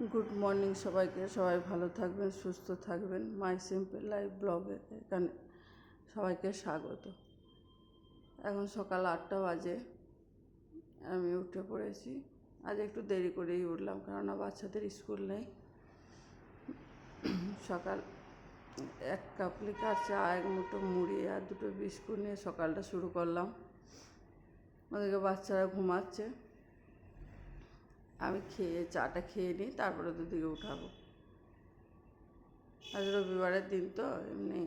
Good morning সবাইকে। সবাই ভালো থাকবেন, সুস্থ থাকবেন। মাই সিম্পল লাইফ ব্লগে এখানে সবাইকে স্বাগত। এখন সকাল আটটা বাজে। আমি উঠে পড়েছি। আজ একটু দেরি করেই উঠলাম, কেননা বাচ্চাদের স্কুল নেই। সকাল এক কাপ লিকার চা, এক মুঠো মুড়ি আর দুটো বিস্কুট নিয়ে সকালটা শুরু করলাম। ওদেরকে বাচ্চারা ঘুমাচ্ছে। আমি খেয়ে, চাটা খেয়ে নিই, তারপরে দুদিকে উঠাবো। আজ রবিবারের দিন তো, এমনি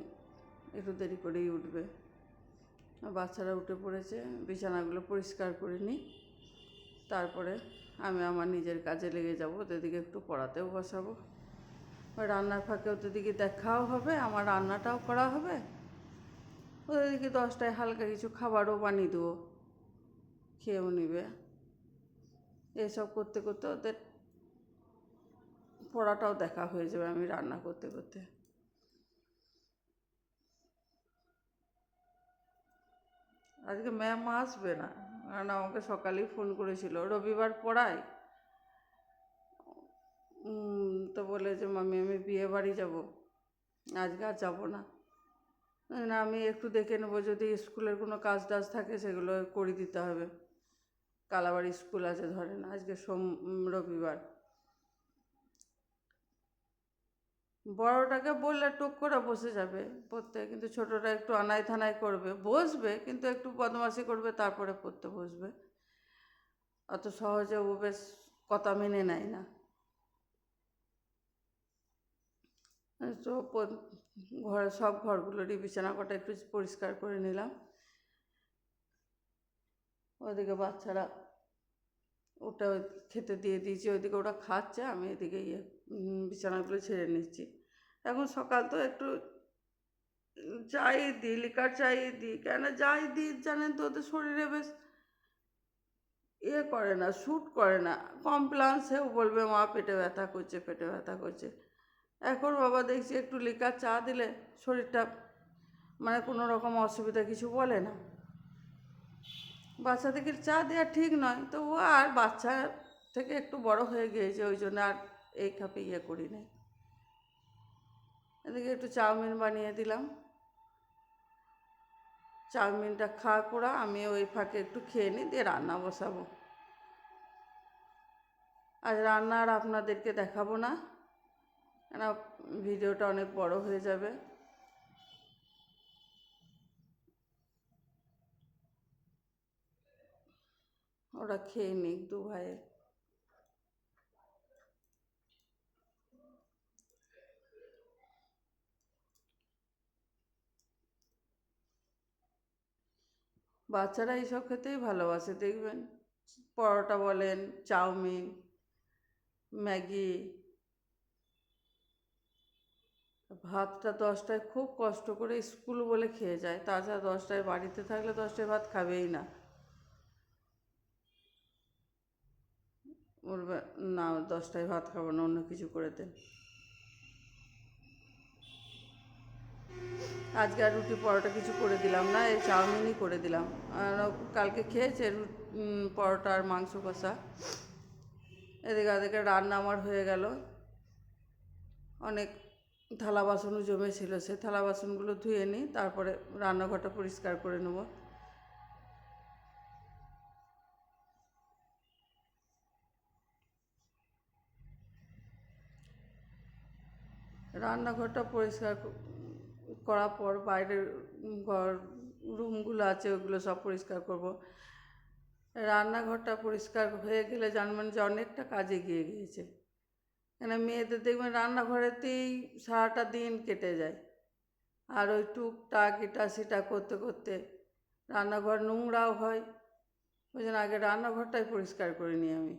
একটু দেরি করেই উঠবে। বাচ্চারা উঠে পড়েছে, বিছানাগুলো পরিষ্কার করে নিই। তারপরে আমি আমার নিজের কাজে লেগে যাব, ওদের দিকে একটু পড়াতেও বসাবো। রান্নার ফাঁকে ওদের দিকে দেখাও হবে, আমার রান্নাটাও করা হবে। ওদের দিকে দশটায় হালকা কিছু খাবারও বানিয়ে দেবো। খেয়েও নিবে। এসব করতে করতে ওদের পড়াটাও দেখা হয়ে যাবে আমি রান্না করতে করতে। আজকে ম্যাম আসবে না, কারণ আমাকে সকালেই ফোন করেছিল। রবিবার পড়াই তো বলে যে মামি আমি বিয়ে বাড়ি যাব। আজকে আর যাব না। না, আমি একটু দেখে নেব, যদি স্কুলের কোনো কাজ টাজ থাকে, সেগুলো করে দিতে হবে। কালাবাড়ি স্কুল আছে, ধরেন, আজকে সোম রবিবার। বড়টাকে বললে টুক করে বসে যাবে, পড়তে, কিন্তু ছোটটা একটু আনাই থানাই করবে। বসবে, কিন্তু একটু বদমাশি করবে, তারপরে পড়তে বসবে। অত সহজে ও বেশ কথা মেনে নেয় না। তো ঘরে সব ঘরগুলোরই বিছানা কটা একটু পরিষ্কার করে নিলাম। ওদিকে বাচ্চারা ওটা খেতে দিয়ে দিয়েছি, ওইদিকে ওটা খাচ্ছে, আমি এদিকে ইয়ে বিছানাগুলো ছেড়ে নিচ্ছি। এখন সকাল তো একটু চাই দিই, লিকার চাই দিই, কেন যাই দিই জানেন তো, ওদের শরীরে বেশ ইয়ে করে না শ্যুট করে না কমপ্লান সেও বলবে, মা, পেটে ব্যথা করছে, পেটে ব্যথা করছে। এখন বাবা দেখছি একটু লিকার চা দিলে শরীরটা মানে কোনো রকম অসুবিধা কিছু বলে না। বাচ্চাদেরকে চা দেওয়া ঠিক নয়, তো ও আর বাচ্চা থেকে একটু বড় হয়ে গিয়েছে, ওই জন্য আর এই খাপে ইয়ে করি নাই এদিকে একটু চাউমিন বানিয়ে দিলাম। চাউমিনটা খাওয়া করা আমি ওই ফাঁকে একটু খেয়ে নিই, দিয়ে রান্না বসাবো। আজ রান্না আর আপনাদেরকে দেখাবো না, কেন ভিডিওটা অনেক বড় হয়ে যাবে। ওরা খেয়ে নিক দু ভাইয়ে বাচ্চারা এইসব খেতেই ভালোবাসে, দেখবেন। পরোটা বলেন, চাউমিন, ম্যাগি। ভাতটা দশটায় খুব কষ্ট করে স্কুল বলে খেয়ে যায়, তাছাড়া দশটায় বাড়িতে থাকলে দশটায় ভাত খাবেই না। বলবে না, দশটায় ভাত খাব না, অন্য কিছু করে দেন আজকে আর রুটি পরোটা কিছু করে দিলাম না, এই চাউমিনই করে দিলাম। আর কালকে খেয়েছে পরোটা আর মাংস কষা। এদিকে ওদিকে রান্না আমার হয়ে গেল। অনেক থালা বাসনও জমেছিল সে, থালা বাসনগুলো ধুয়ে নিই তারপরে রান্নাঘরটা পরিষ্কার করে নেব। রান্নাঘরটা পরিষ্কার করার পর বাইরের ঘর, রুমগুলো আছে, ওগুলো সব পরিষ্কার করব। রান্নাঘরটা পরিষ্কার হয়ে গেলে জানবেন যে অনেকটা কাজে গিয়ে গিয়েছে। কেন মেয়েদের দেখবেন রান্নাঘরেতেই সারাটা দিন কেটে যায়। আর ওই টুকটাক এটা সেটা করতে করতে রান্নাঘর নোংরাও হয়। ওই জন্য আগে রান্নাঘরটাই পরিষ্কার করে নিই আমি।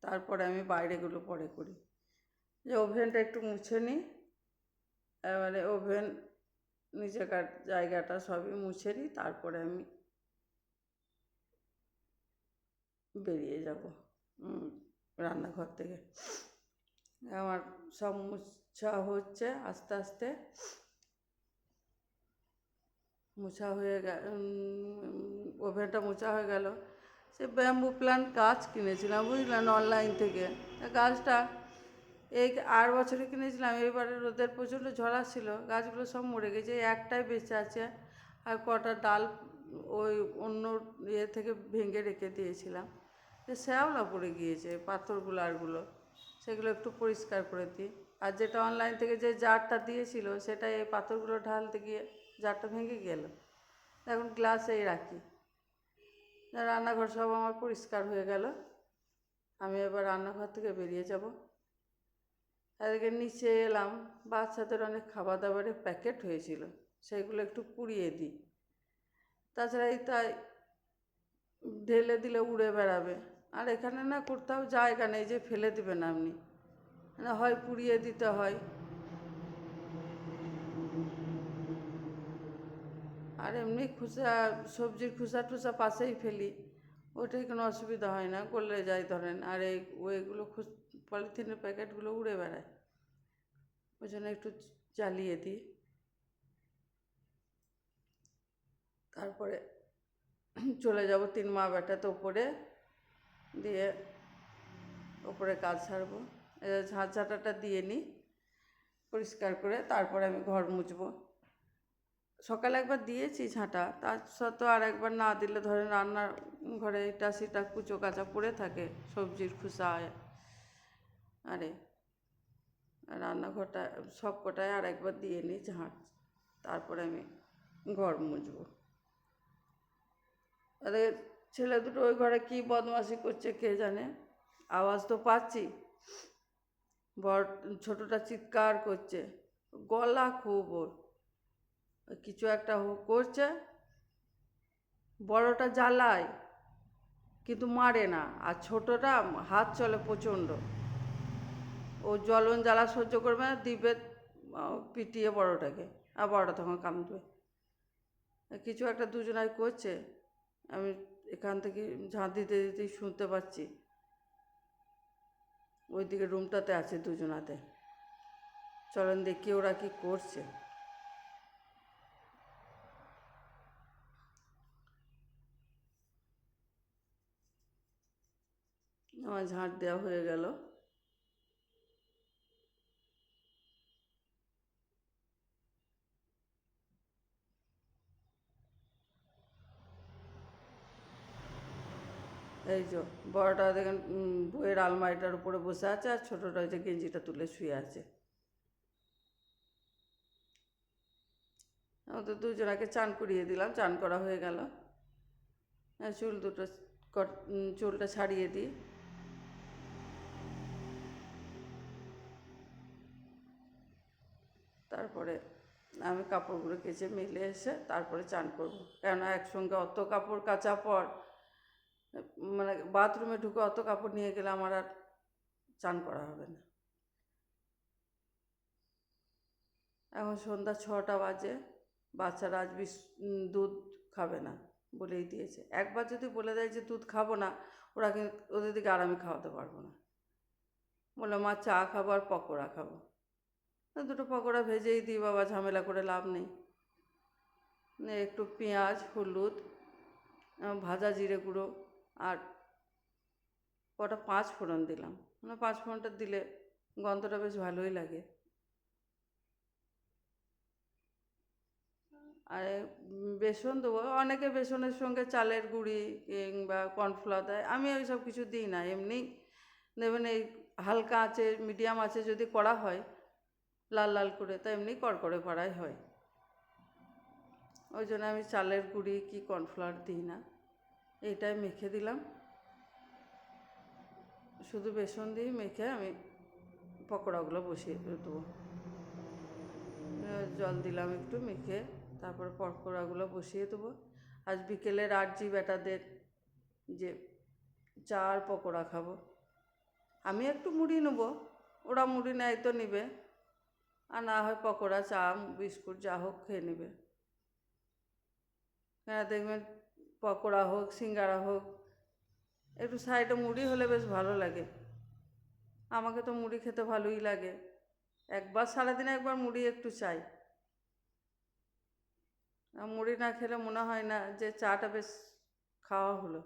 তারপরে আমি বাইরেগুলো পরে করি। যে ওভেনটা একটু মুছে নিই। এবারে ওভেন নিচেকার জায়গাটা সবই মুছে নিই, তারপরে আমি বেরিয়ে যাব রান্নাঘর থেকে। আমার সব মুছা হচ্ছে, আস্তে আস্তে মোছা হয়ে গেল ওভেনটা মোছা হয়ে গেল। সে ব্যাম্বু প্ল্যান্ট গাছ কিনেছিলাম, বুঝলেন, অনলাইন থেকে। গাছটা এই আর বছরে কিনেছিলাম, এবারে রোদের প্রচণ্ড ঝরা ছিল গাছগুলো সব মরে গেছে একটাই বেঁচে আছে, আর কটা ডাল ওই অন্য ইয়ে থেকে ভেঙে রেখে দিয়েছিলাম। যে শ্যাওলা পড়ে গিয়েছে, পাথরগুলো আরগুলো, সেগুলো একটু পরিষ্কার করে দিই। আর যেটা অনলাইন থেকে যে জারটা দিয়েছিল সেটা এই পাথরগুলো ঢালতে গিয়ে জারটা ভেঙে গেল। এখন গ্লাসেই রাখি। রান্নাঘর সব আমার পরিষ্কার হয়ে গেল। আমি এবার রান্নাঘর থেকে বেরিয়ে যাব। এদিকে নিচে এলাম, বাচ্চাদের অনেক খাবার দাবারের প্যাকেট হয়েছিল, সেগুলো একটু পুড়িয়ে দিই। তাছাড়া এই তাই ঢেলে দিলে উড়ে বেড়াবে। আর এখানে না কোথাও জায়গা নেই যে ফেলে দেবেন আপনি। না হয় পুড়িয়ে দিতে হয়। আর এমনি খুচা সবজির খুচা টুচা পাশেই ফেলি। ওটাই কোনো অসুবিধা হয় না, করলে যাই ধরেন। আর এই ওইগুলো খুচ পলিথিনের প্যাকেটগুলো উড়ে বেড়ায়। ওই জন্য একটু জ্বালিয়ে দিই। তারপরে চলে যাব তিন মা বেটাতে ওপরে। দিয়ে ওপরে কাজ সারবো। ঝাঁট ঝাঁটাটা দিয়ে নিই পরিষ্কার করে। তারপরে আমি ঘর মুছবো। সকালে একবার দিয়েছি ঝাঁটা। তার সত্ত্বেও আর একবার না দিলে ধরেন রান্নার ঘরে এটা সেটা কুচো কাচা পড়ে থাকে, সবজির খোসা আরে, রান্নাঘরটা সব কটায় আর একবার দিয়ে নিই ঝাঁট, তারপরে আমি ঘর মুছবো। আরে, ছেলে দুটো ওই ঘরে কী বদমাশি করছে কে জানে? আওয়াজ তো পাচ্ছি। বড় ছোটোটা চিৎকার করছে। গলা খুব ওর। কিছু একটা করছে। বড়টা জ্বালায়, কিন্তু মারে না। আর ছোটটা হাত চলে প্রচণ্ড। জ্বলন জ্বালা সহ্য করবে না, দিবে পিটিয়ে বড়টাকে আর বড়টা তখন কামড়বে। কিছু একটা দুজনাই করছে, আমি এখান থেকে ঝাঁট দিতে দিতেই শুনতে পাচ্ছি। ওইদিকে রুমটাতে আছে দুজনাতে চলেন দেখি ওরা কি করছে। আমার ঝাঁট দেওয়া হয়ে গেল। এই যে, বড়টা দেখেন বইয়ের আলমারিটার উপরে বসে আছে আর ছোটোটা হচ্ছে গেঞ্জিটা তুলে শুয়ে আছে। ওদের দুজনাকে চান করিয়ে দিলাম, চান করা হয়ে গেল। চুল দুটো চুলটা ছাড়িয়ে দিই। তারপরে আমি কাপড়গুলো কেচে মিলে এসে তারপরে চান করব। কেননা একসঙ্গে অত কাপড় কাচা পর মানে বাথরুমে ঢুকে অত কাপড় নিয়ে গেলে আমার আর চান করা হবে না। এখন সন্ধ্যা ছটা বাজে, বাচ্চারা আজ বিস দুধ খাবে না বলেই দিয়েছে। একবার যদি বলে দেয় যে দুধ খাব না, ওরা কিন্তু ওদের দিকে আর আমি খাওয়াতে পারব না। বললাম, মা, চা খাব আর পকোড়া খাব। দুটো পকোড়া ভেজেই দিই বাবা, ঝামেলা করে লাভ নেই। একটু পেঁয়াজ, হলুদ ভাজা জিরে গুঁড়ো আর কটা পাঁচ ফোড়ন দিলাম। মানে পাঁচ ফোড়নটা দিলে গন্ধটা বেশ ভালোই লাগে। আর বেসন দেবো। অনেকে বেসনের সঙ্গে চালের গুঁড়ি কিংবা কর্নফ্লাওয়ার দেয়। আমি ওই সব কিছু দিই না। এমনি দেবেন এই হালকা আছে মিডিয়াম আছে যদি করা হয়, লাল লাল করে, তা এমনি কড়কড়ে করাই হয়। ওই জন্য আমি চালের গুঁড়ি কি কর্নফ্লাওয়ার দিই না। এইটাই মেখে দিলাম। শুধু বেসন দিয়ে মেখে আমি পকোড়াগুলো বসিয়ে দেবো। জল দিলাম একটু মেখে, তারপর পকোড়াগুলো বসিয়ে দেবো। আজ বিকেলের আটজি বেটাদের যে চা আর পকোড়া খাব, আমি একটু মুড়ি নেব, ওরা মুড়ি নেয় তো নেবে, আর না হয় পকোড়া, চা, বিস্কুট, যা হোক খেয়ে নেবে। হ্যাঁ দেখবেন পকোড়া হোক, সিঙ্গারা হোক, একটু সাইডে মুড়ি হলে বেশ ভালো লাগে। আমাকে তো মুড়ি খেতে ভালোই লাগে। একবার, সারাদিনে একবার মুড়ি একটু চাই। মুড়ি না খেলে মনে হয় না যে চাটা বেশ খাওয়া হলো।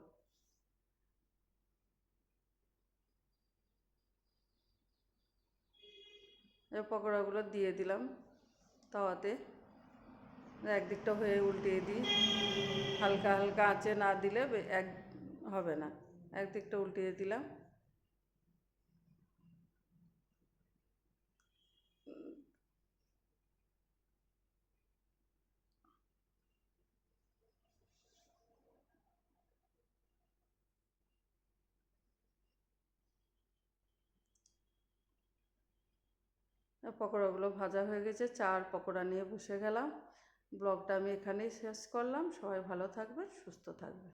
এবার পকোড়াগুলো দিয়ে দিলাম। তাওয়াতে একদিকটা হয়ে উল্টিয়ে দিই। হালকা হালকা আঁচে না দিলে এক হবে না। একদিকটা উল্টিয়ে দিলাম। পকোড়াগুলো ভাজা হয়ে গেছে, চার পকোড়া নিয়ে বসে গেলাম। ব্লগটা আমি এখানেই শেষ করলাম। সবাই ভালো থাকবেন সুস্থ থাকবে